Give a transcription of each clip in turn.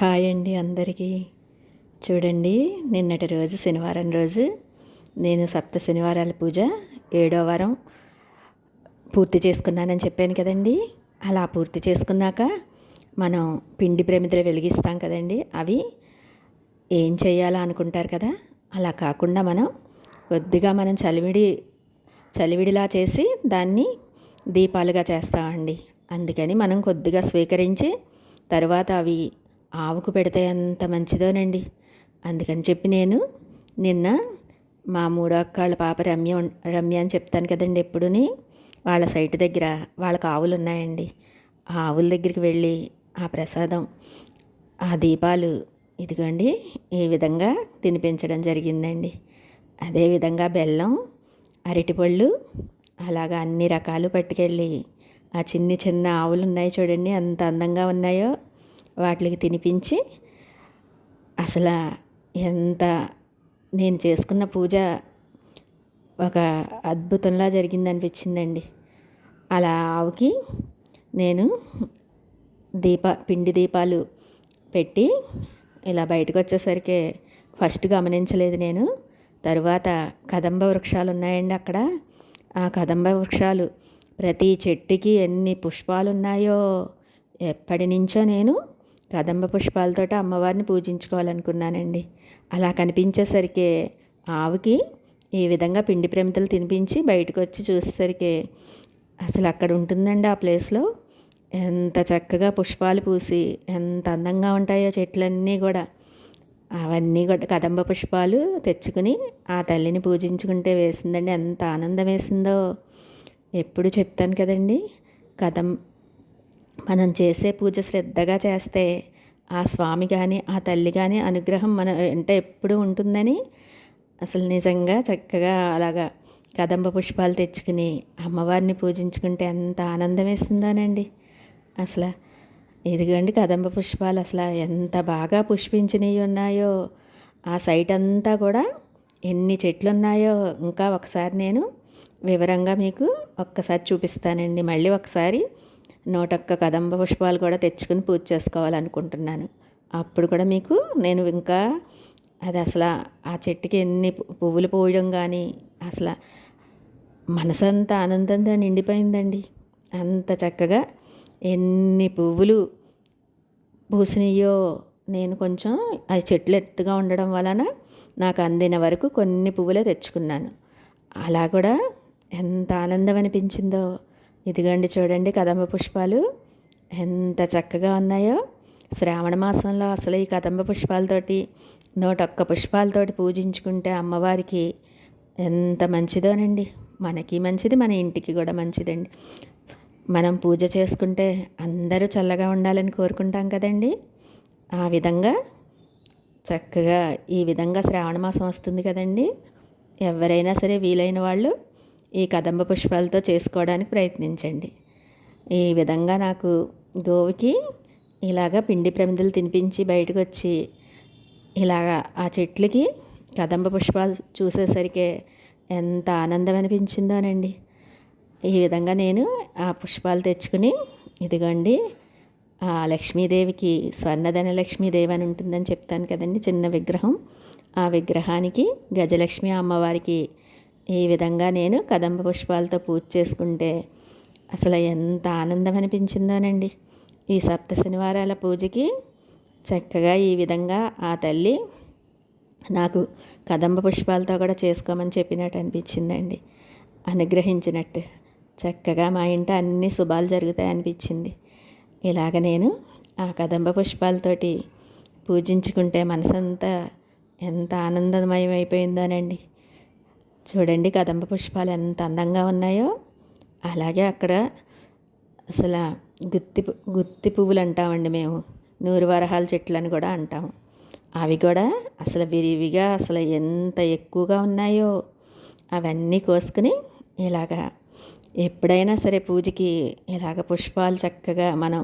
Hi అండి అందరికీ. చూడండి నిన్నటి రోజు శనివారం రోజు నేను సప్త శనివారాల పూజ ఏడో వారం పూర్తి చేసుకున్నానని చెప్పాను కదండి. అలా పూర్తి చేసుకున్నాక మనం పిండి ప్రమిదలు వెలిగిస్తాం కదండి. అవి ఏం చేయాలో అనుకుంటారు కదా అలా కాకుండా మనం కొద్దిగా మనం చలివిడి చలివిడిలా చేసి దాన్ని దీపాలుగా చేస్తామండి. అందుకని మనం కొద్దిగా స్వీకరించి తర్వాత అవి ఆవుకు పెడితే ఎంత మంచిదోనండి. అందుకని చెప్పి నేను నిన్న మా మూడో అక్కాళ్ళ పాప రమ్య రమ్య అని చెప్తాను కదండి ఎప్పుడుని వాళ్ళ సైట్ దగ్గర వాళ్ళకి ఆవులు ఉన్నాయండి. ఆ ఆవుల దగ్గరికి వెళ్ళి ఆ ప్రసాదం ఆ దీపాలు ఇదిగోండి ఈ విధంగా తినిపించడం జరిగిందండి. అదేవిధంగా బెల్లం అరటిపళ్ళు అలాగా అన్ని రకాలు పట్టుకెళ్ళి ఆ చిన్ని చిన్న ఆవులు ఉన్నాయి చూడండి ఎంత అందంగా ఉన్నాయో. వాటికి తినిపించి అసలు ఎంత నేను చేసుకున్న పూజ ఒక అద్భుతంలా జరిగిందనిపించిందండి. అలా ఆవుకి నేను దీప పిండి దీపాలు పెట్టి ఇలా బయటకు వచ్చేసరికి ఫస్ట్ గమనించలేదు నేను. తరువాత కదంబ వృక్షాలు ఉన్నాయండి అక్కడ. ఆ కదంబ వృక్షాలు ప్రతి చెట్టుకి ఎన్ని పుష్పాలు ఉన్నాయో ఎప్పటి నుంచో నేను కదంబ పుష్పాలతో అమ్మవారిని పూజించుకోవాలనుకున్నానండి. అలా కనిపించేసరికి ఆవుకి ఈ విధంగా పిండి ప్రమితలు తినిపించి బయటకు వచ్చి చూసేసరికి అసలు అక్కడ ఉంటుందండి ఆ ప్లేస్లో. ఎంత చక్కగా పుష్పాలు పూసి ఎంత అందంగా ఉంటాయో చెట్లన్నీ కూడా. అవన్నీ కూడా కదంబ పుష్పాలు తెచ్చుకుని ఆ తల్లిని పూజించుకుంటే వేసిందండి. ఎంత ఆనందం వేసిందో ఎప్పుడు చెప్తాను కదండి. కదం మనం చేసే పూజ శ్రద్ధగా చేస్తే ఆ స్వామి కానీ ఆ తల్లి కానీ అనుగ్రహం మన వెంట ఎప్పుడు ఉంటుందని అసలు నిజంగా చక్కగా అలాగా కదంబ పుష్పాలు తెచ్చుకుని అమ్మవారిని పూజించుకుంటే ఎంత ఆనందం వేస్తుందోనండి. అసలు ఇదిగండి కదంబ పుష్పాలు అసలు ఎంత బాగా పుష్పించినవి ఉన్నాయో. ఆ సైట్ అంతా కూడా ఎన్ని చెట్లు ఉన్నాయో ఇంకా ఒకసారి నేను వివరంగా మీకు ఒక్కసారి చూపిస్తానండి. మళ్ళీ ఒకసారి నూటొక్క కదంబ పుష్పాలు కూడా తెచ్చుకుని పూజ చేసుకోవాలనుకుంటున్నాను. అప్పుడు కూడా మీకు నేను ఇంకా అది అసలు ఆ చెట్టుకి ఎన్ని పువ్వులు పోయడం కానీ అసలు మనసంతా ఆనందంతో నిండిపోయిందండి. అంత చక్కగా ఎన్ని పువ్వులు పూసినాయో నేను కొంచెం అది చెట్లు ఎత్తుగా ఉండడం వలన నాకు అందిన వరకు కొన్ని పువ్వులే తెచ్చుకున్నాను. అలా కూడా ఎంత ఆనందం అనిపించిందో ఇదిగోండి చూడండి కదంబ పుష్పాలు. ఎంత చక్కగా ఉన్నాయో. శ్రావణ మాసంలో అసలు ఈ కదంబ పుష్పాలతోటి నూటొక్క పుష్పాలతోటి పూజించుకుంటే అమ్మవారికి ఎంత మంచిదోనండి. మనకి మంచిది మన ఇంటికి కూడా మంచిదండి. మనం పూజ చేసుకుంటే అందరూ చల్లగా ఉండాలని కోరుకుంటాం కదండి. ఆ విధంగా చక్కగా ఈ విధంగా శ్రావణ మాసం వస్తుంది కదండి. ఎవరైనా సరే వీలైన వాళ్ళు ఈ కదంబ పుష్పాలతో చేసుకోవడానికి ప్రయత్నించండి. ఈ విధంగా నాకు గోవుకి ఇలాగ పిండి ప్రమిదలు తినిపించి బయటకు వచ్చి ఇలాగా ఆ చెట్లకి కదంబ పుష్పాలు చూసేసరికి ఎంత ఆనందం అనిపించిందోనండి ఈ విధంగా నేను ఆ పుష్పాలు తెచ్చుకుని ఇదిగోండి ఆ లక్ష్మీదేవికి స్వర్ణధన లక్ష్మీదేవి అని ఉంటుందని చెప్తాను కదండి చిన్న విగ్రహం. ఆ విగ్రహానికి గజలక్ష్మి అమ్మవారికి ఈ విధంగా నేను కదంబ పుష్పాలతో పూజ చేసుకుంటే అసలు ఎంత ఆనందం అనిపించిందోనండి. ఈ సప్త శనివారాల పూజకి చక్కగా ఈ విధంగా ఆ తల్లి నాకు కదంబ పుష్పాలతో కూడా చేసుకోమని చెప్పినట్టు అనిపించిందండి. అనుగ్రహించినట్టు చక్కగా మా ఇంట అన్ని శుభాలు జరుగుతాయి అనిపించింది. ఇలాగ నేను ఆ కదంబ పుష్పాలతోటి పూజించుకుంటే మనసంతా ఎంత ఆనందమయమైపోయిందోనండి. చూడండి కదంబ పుష్పాలు ఎంత అందంగా ఉన్నాయో. అలాగే అక్కడ అసలు గుత్తి గుత్తి పువ్వులు అంటామండి మేము. నూరు వరహాల చెట్లు అని కూడా అంటాము అవి కూడా అసలు విరివిగా అసలు ఎంత ఎక్కువగా ఉన్నాయో అవన్నీ కోసుకుని ఇలాగా ఎప్పుడైనా సరే పూజకి ఇలాగ పుష్పాలు చక్కగా మనం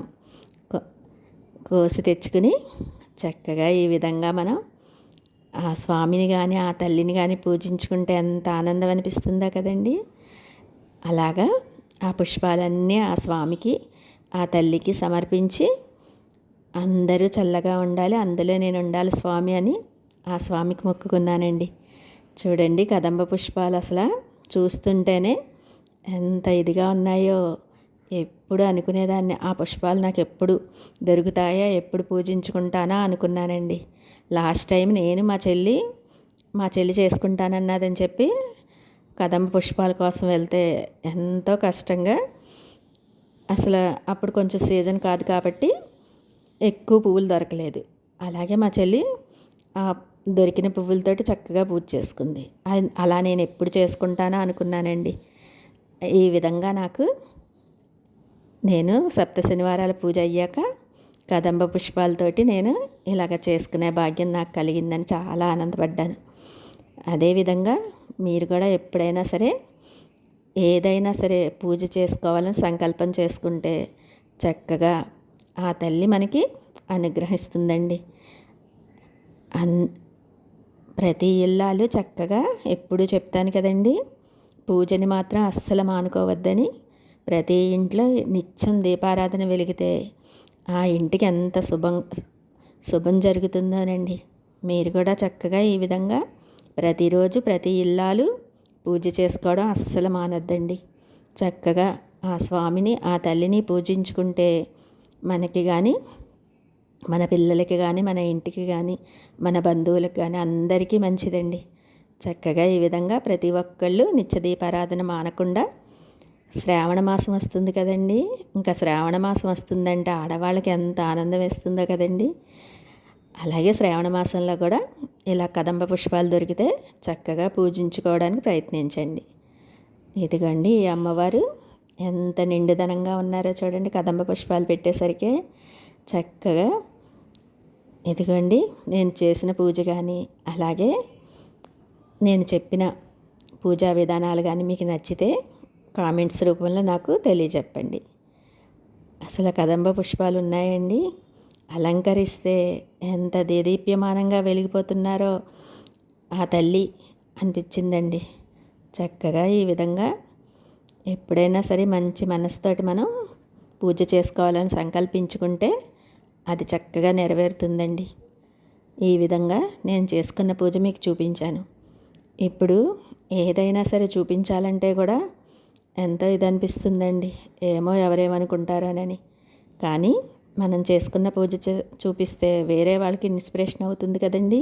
కోసి తెచ్చుకుని చక్కగా ఈ విధంగా మనం ఆ స్వామిని కానీ ఆ తల్లిని కానీ పూజించుకుంటే ఎంత ఆనందం అనిపిస్తుందా కదండి. అలాగా ఆ పుష్పాలన్నీ ఆ స్వామికి ఆ తల్లికి సమర్పించి అందరూ చల్లగా ఉండాలి అందులో నేను ఉండాలి స్వామి అని ఆ స్వామికి మొక్కుకున్నానండి. చూడండి కదంబ పుష్పాలు అసలు చూస్తుంటేనే ఎంత ఇదిగా ఉన్నాయో. ఎప్పుడు అనుకునేదాన్ని ఆ పుష్పాలు నాకు ఎప్పుడు దొరుకుతాయా ఎప్పుడు పూజించుకుంటానా అనుకున్నానండి. లాస్ట్ టైం నేను మా చెల్లి మా చెల్లి చేసుకుంటానన్నదని చెప్పి కదంబ పుష్పాల కోసం వెళ్తే ఎంతో కష్టంగా అసలు అప్పుడు కొంచెం సీజన్ కాదు కాబట్టి ఎక్కువ పువ్వులు దొరకలేదు. అలాగే మా చెల్లి ఆ దొరికిన పువ్వులతోటి చక్కగా పూజ చేసుకుంది. అలా నేను ఎప్పుడు చేసుకుంటానో అనుకున్నానండి. ఈ విధంగా నాకు నేను సప్త శనివారాల పూజ అయ్యాక కదంబ పుష్పాలతోటి నేను ఇలాగ చేసుకునే భాగ్యం నాకు కలిగిందని చాలా ఆనందపడ్డాను. అదేవిధంగా మీరు కూడా ఎప్పుడైనా సరే ఏదైనా సరే పూజ చేసుకోవాలని సంకల్పం చేసుకుంటే చక్కగా ఆ తల్లి మనకి అనుగ్రహిస్తుందండి. అన్ ప్రతి ఇల్లాలు చక్కగా ఎప్పుడు చెప్తాను కదండి పూజని మాత్రం అస్సలు మానుకోవద్దని ప్రతి ఇంట్లో నిత్యం దీపారాధన వెలిగితే ఆ ఇంటికి ఎంత శుభం శుభం జరుగుతుందోనండి. మీరు కూడా చక్కగా ఈ విధంగా ప్రతిరోజు ప్రతి ఇల్లాలు పూజ చేసుకోవడం అస్సలు మానద్దండి. చక్కగా ఆ స్వామిని ఆ తల్లిని పూజించుకుంటే మనకి కానీ మన పిల్లలకి కానీ మన ఇంటికి కానీ మన బంధువులకు కానీ అందరికీ మంచిదండి. చక్కగా ఈ విధంగా ప్రతి ఒక్కళ్ళు నిత్యదీపారాధన మానకుండా శ్రావణ మాసం వస్తుంది కదండి. ఇంకా శ్రావణ మాసం వస్తుందంటే ఆడవాళ్ళకి ఎంత ఆనందం వేస్తుందో కదండి. అలాగే శ్రావణ మాసంలో కూడా ఇలా కదంబ పుష్పాలు దొరికితే చక్కగా పూజించుకోవడానికి ప్రయత్నించండి. ఇదిగోండి ఈ అమ్మవారు ఎంత నిండుదనంగా ఉన్నారో చూడండి. కదంబ పుష్పాలు పెట్టేసరికి చక్కగా ఇదిగోండి నేను చేసిన పూజ కానీ అలాగే నేను చెప్పిన పూజా విధానాలు కానీ మీకు నచ్చితే కామెంట్స్ రూపంలో నాకు తెలియజెప్పండి. అసలు కదంబ పుష్పాలు ఉన్నాయండి? అలంకరిస్తే ఎంత దేదీప్యమానంగా వెలిగిపోతున్నారో ఆ తల్లి అనిపించిందండి. చక్కగా ఈ విధంగా ఎప్పుడైనా సరే మంచి మనసుతోటి మనం పూజ చేసుకోవాలని సంకల్పించుకుంటే అది చక్కగా నెరవేరుతుందండి. ఈ విధంగా నేను చేసుకున్న పూజ మీకు చూపించాను. ఇప్పుడు ఏదైనా సరే చూపించాలంటే కూడా ఎంతో ఇది అనిపిస్తుందండి ఏమో ఎవరేమనుకుంటారోనని. కానీ మనం చేసుకున్న పూజ చూపిస్తే వేరే వాళ్ళకి ఇన్స్పిరేషన్ అవుతుంది కదండీ.